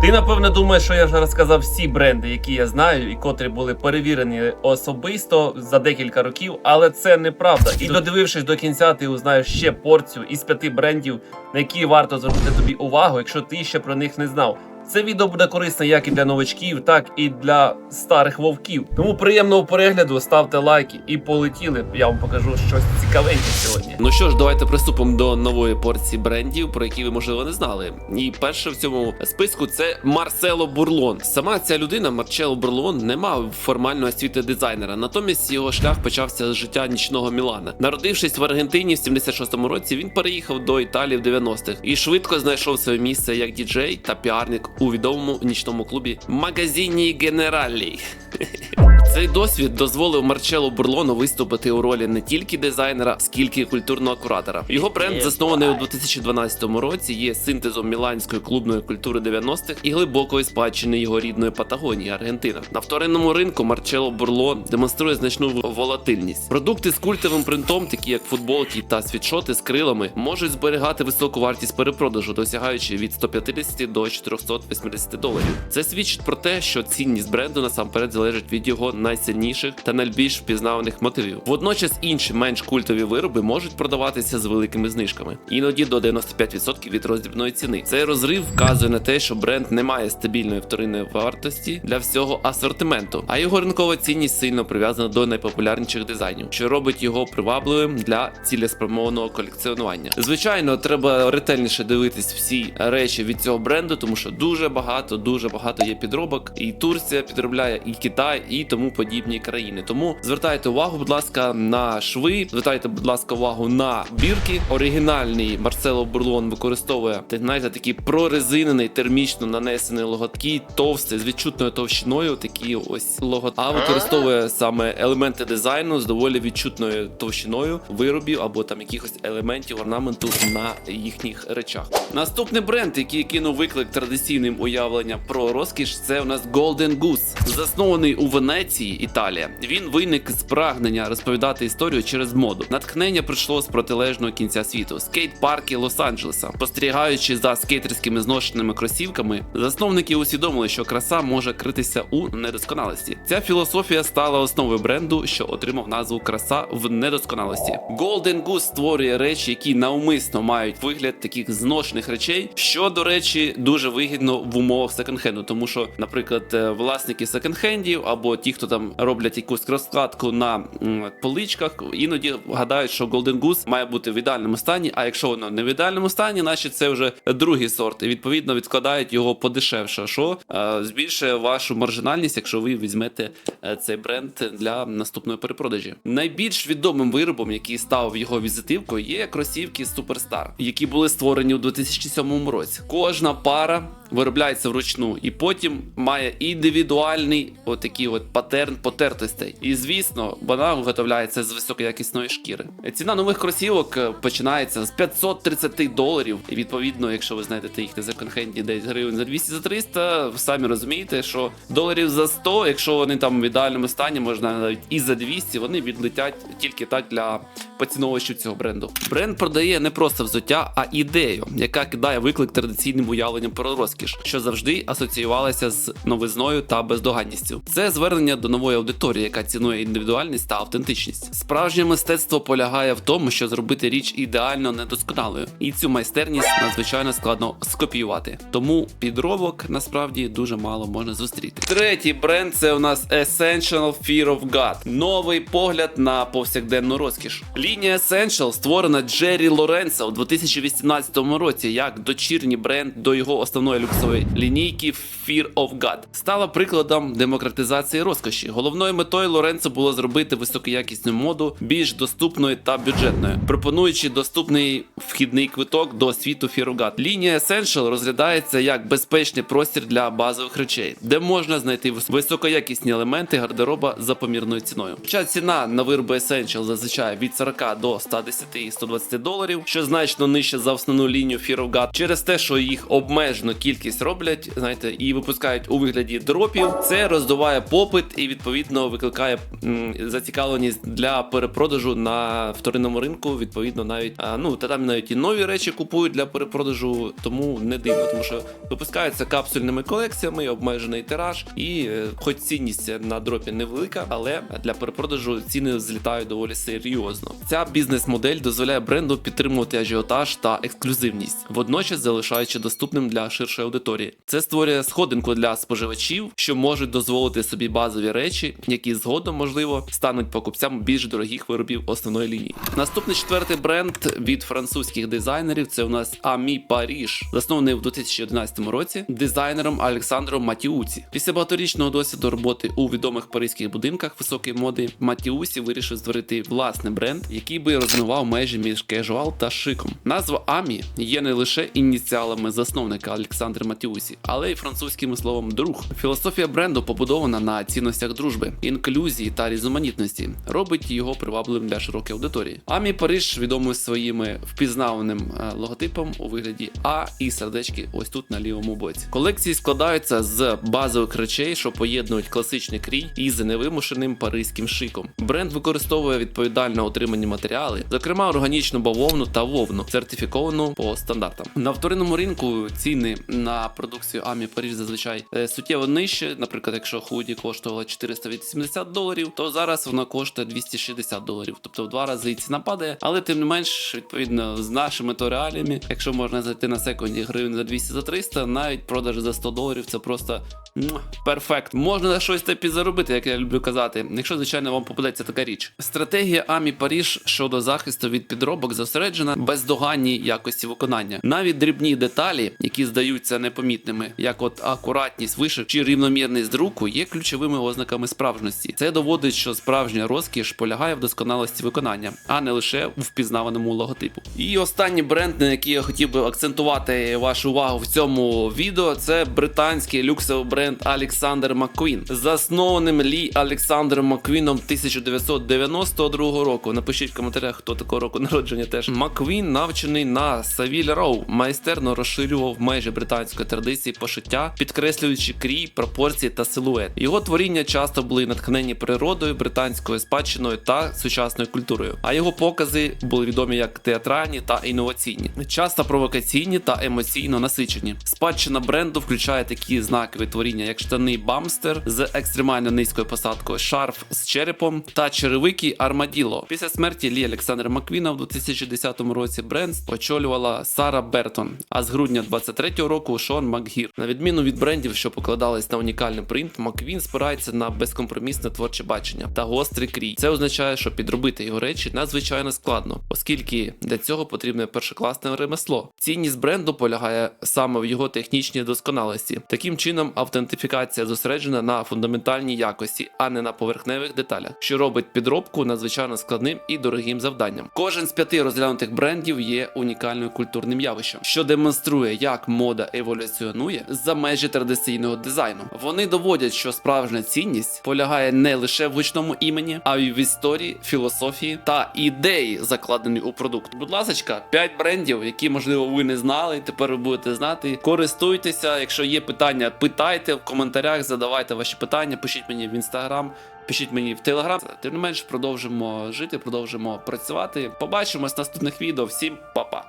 Ти напевне думаєш, що я вже розказав всі бренди, які я знаю, і котрі були перевірені особисто за декілька років, але це неправда. І додивившись до кінця, ти узнаєш ще порцію із п'яти брендів, на які варто звернути тобі увагу, якщо ти ще про них не знав. Це відео буде корисне як і для новачків, так і для старих вовків. Тому приємного перегляду, ставте лайки і полетіли. Я вам покажу щось цікавеньке сьогодні. Ну що ж, давайте приступимо до нової порції брендів, про які ви можливо не знали. І перше в цьому списку це Марсело Бурлон. Сама ця людина, Марчело Бурлон, не мав формальної освіти дизайнера. Натомість його шлях почався з життя нічного Мілана. Народившись в Аргентині в 76-му році, він переїхав до Італії в 90-х і швидко знайшов своє місце як діджей та піарник у відомому нічному клубі магазині Генералі. Цей досвід дозволив Марчелло Бурлону виступити у ролі не тільки дизайнера, скільки й культурного куратора. Його бренд, заснований у 2012 році, є синтезом міланської клубної культури 90-х і глибокої спадщини його рідної Патагонії, Аргентина. На вторинному ринку Марчелло Бурлон демонструє значну волатильність. Продукти з культовим принтом, такі як футболки та світшоти з крилами, можуть зберігати високу вартість перепродажу, досягаючи від 150 до 480 доларів. Це свідчить про те, що цінність бренду насамперед залежить від його найсильніших та найбільш впізнаваних мотивів. Водночас інші менш культові вироби можуть продаватися з великими знижками, іноді до 95% від роздрібної ціни. Цей розрив вказує на те, що бренд не має стабільної вторинної вартості для всього асортименту, а його ринкова цінність сильно прив'язана до найпопулярніших дизайнів, що робить його привабливим для цілеспрямованого колекціонування. Звичайно, треба ретельніше дивитись всі речі від цього бренду, тому що дуже багато, дуже багато є підробок. І Турція підробляє, і Китай, і тому подібні країни. Тому звертайте увагу, будь ласка, на шви. Звертайте, будь ласка, увагу на бірки. Оригінальний Марсело Бурлон використовує знаєте, такий прорезинений, термічно нанесений логотки, товстий з відчутною товщиною. Такі ось логот. А використовує саме елементи дизайну з доволі відчутною товщиною виробів або там якихось елементів орнаменту на їхніх речах. Наступний бренд, який кинув виклик традиційним уявленням про розкіш, це у нас Golden Goose. Заснований у Венеції, Італія. Він виник з прагнення розповідати історію через моду. Натхнення прийшло з протилежного кінця світу скейт-парки Лос-Анджелеса. Спостерігаючи за скейтерськими зношеними кросівками, засновники усвідомили, що краса може критися у недосконалості. Ця філософія стала основою бренду, що отримав назву краса в недосконалості. Golden Goose створює речі, які навмисно мають вигляд таких зношених речей, що до речі дуже вигідно в умовах секонд-хенду, тому що, наприклад, е, власники секонд-хендів або ті, хто там роблять якусь розкладку на поличках, іноді гадають, що Golden Goose має бути в ідеальному стані. А якщо воно не в ідеальному стані, значить це вже другий сорт. І відповідно відкладають його подешевше, що е, збільшує вашу маржинальність, якщо ви візьмете е, цей бренд для наступної перепродажі. Найбільш відомим виробом, який став його візитивкою, є кросівки Superstar, які були створені у 2007 році. Кожна пара виробляється вручну, і потім має індивідуальний отакий от патерн потертостей. І звісно, вона виготовляється з високоякісної шкіри. Ціна нових кросівок е, починається з 530 доларів. І відповідно, якщо ви знайдете їх на секонд-хенді десь гривень за 200 за 300, ви самі розумієте, що доларів за 100, якщо вони там в ідеальному стані, можна навіть і за 200, вони відлетять тільки так для поціновувачів цього бренду. Бренд продає не просто взуття, а ідею, яка кидає виклик традиційним уявленням про розкіш, що завжди асоціювалася з новизною та бездоганністю. Це звернення до нової аудиторії, яка цінує індивідуальність та автентичність. Справжнє мистецтво полягає в тому, що зробити річ ідеально недосконалою, і цю майстерність надзвичайно складно скопіювати. Тому підробок насправді дуже мало можна зустріти. Третій бренд це у нас Essential Fear of God. Новий погляд на повсякденну розкіш. Лінія Essential створена Джері Лоренцо у 2018 році як дочірній бренд до його основної люксової лінійки Fear of God. Стала прикладом демократизації розкоші. Головною метою Лоренцо було зробити високоякісну моду більш доступною та бюджетною, пропонуючи доступний вхідний квиток до світу Fear of God. Лінія Essential розглядається як безпечний простір для базових речей, де можна знайти високоякісні елементи гардероба за помірною ціною. Хоча ціна на вироби Essential зазвичай від 40 до 110 і 120 доларів, що значно нижче за основну лінію Fear of God, через те, що їх обмежено кількість кількість роблять, знаєте, і випускають у вигляді дропів. Це роздуває попит і відповідно викликає м, зацікавленість для перепродажу на вторинному ринку. Відповідно, навіть а, ну та там навіть і нові речі купують для перепродажу, тому не дивно, тому що випускаються капсульними колекціями, обмежений тираж, і е, хоч цінність на дропі невелика, але для перепродажу ціни злітають доволі серйозно. Ця бізнес-модель дозволяє бренду підтримувати ажіотаж та ексклюзивність, водночас залишаючи доступним для ширшої аудиторії. Це створює сходинку для споживачів, що можуть дозволити собі базові речі, які згодом можливо стануть покупцям більш дорогих виробів основної лінії. Наступний четвертий бренд від французьких дизайнерів це у нас Амі Паріж, заснований в 2011 році дизайнером Олександром Матіуці. Після багаторічного досвіду роботи у відомих паризьких будинках високої моди Матіусі вирішив створити власний бренд, який би розмивав межі між кежуал та шиком. Назва Амі є не лише ініціалами засновника Олександра Матіусі, але й французьким словом друг. Філософія бренду побудована на цінностях дружби, інклюзії та різноманітності, робить його привабливим для широкої аудиторії. Амі Париж відомий своїми впізнаваним е, логотипом у вигляді А і сердечки ось тут на лівому боці. Колекції складаються з базових речей, що поєднують класичний крій із невимушеним паризьким шиком. Бренд використовує відповідально отримані матеріали, зокрема органічну бавовну та вовну, сертифіковану по стандартам. На вторинному ринку ціни на продукцію Амі Париж зазвичай е, суттєво нижче. Наприклад, якщо худі коштувала 480 доларів, то зараз вона коштує 260 доларів, тобто в два рази ціна падає. Але тим не менш, відповідно, з нашими то реаліями, якщо можна зайти на секунді гривень за 200 за 300, навіть продаж за 100 доларів це просто перфект. Можна на щось та підзаробити, як я люблю казати, якщо звичайно вам попадеться така річ. Стратегія Амі Паріж щодо захисту від підробок зосереджена бездоганній якості виконання. Навіть дрібні деталі, які здаються непомітними, як от акуратність вишив чи рівномірність друку, є ключовими ознаками справжності. Це доводить, що справжня розкіш полягає в досконалості виконання, а не лише в впізнаваному логотипу. І останній бренд, на який я хотів би акцентувати вашу увагу в цьому відео, це британський люксовий бренд Alexander McQueen, заснованим Лі Олександром Маквіном 1992 року. Напишіть в коментарях, хто такого року народження теж. Маквін навчений на Savile Row, майстерно розширював межі британської традиції пошиття, підкреслюючи крій, пропорції та силует. Його творіння часто були натхнені природою, британською спадщиною та сучасною культурою. А його покази були відомі як театральні та інноваційні, часто провокаційні та емоційно насичені. Спадщина бренду включає такі знакові творіння, як штани Бамстер з екстремально низькою посадкою, шарф з черепом та черевики Армаділо. Після смерті Лі Олександра Маквіна в 2010 році бренд очолювала Сара Бертон. А з грудня 23-го року Шон Макгір. На відміну від брендів, що покладались на унікальний принт, Маквін спирається на безкомпромісне творче бачення та гострий крій. Це означає, що підробити його речі надзвичайно складно, оскільки для цього потрібне першокласне ремесло. Цінність бренду полягає саме в його технічній досконалості. Таким чином, автентифікація зосереджена на фундаментальній якості, а не на поверхневих деталях, що робить підробку надзвичайно складним і дорогим завданням. Кожен з п'яти розглянутих брендів є унікальним культурним явищем, що демонструє, як мода еволюціонує за межі традиційного дизайну. Вони доводять, що справжня цінність полягає не лише в гучному імені, а й в історії, філософії та ідеї, закладені у продукт. Будь ласка, 5 брендів, які можливо ви не знали. Тепер ви будете знати. Користуйтеся. Якщо є питання, питайте в коментарях, задавайте ваші питання, пишіть мені в інстаграм. Пишіть мені в телеграм. Тим не менш, продовжимо жити, продовжимо працювати. Побачимось в наступних відео. Всім па-па!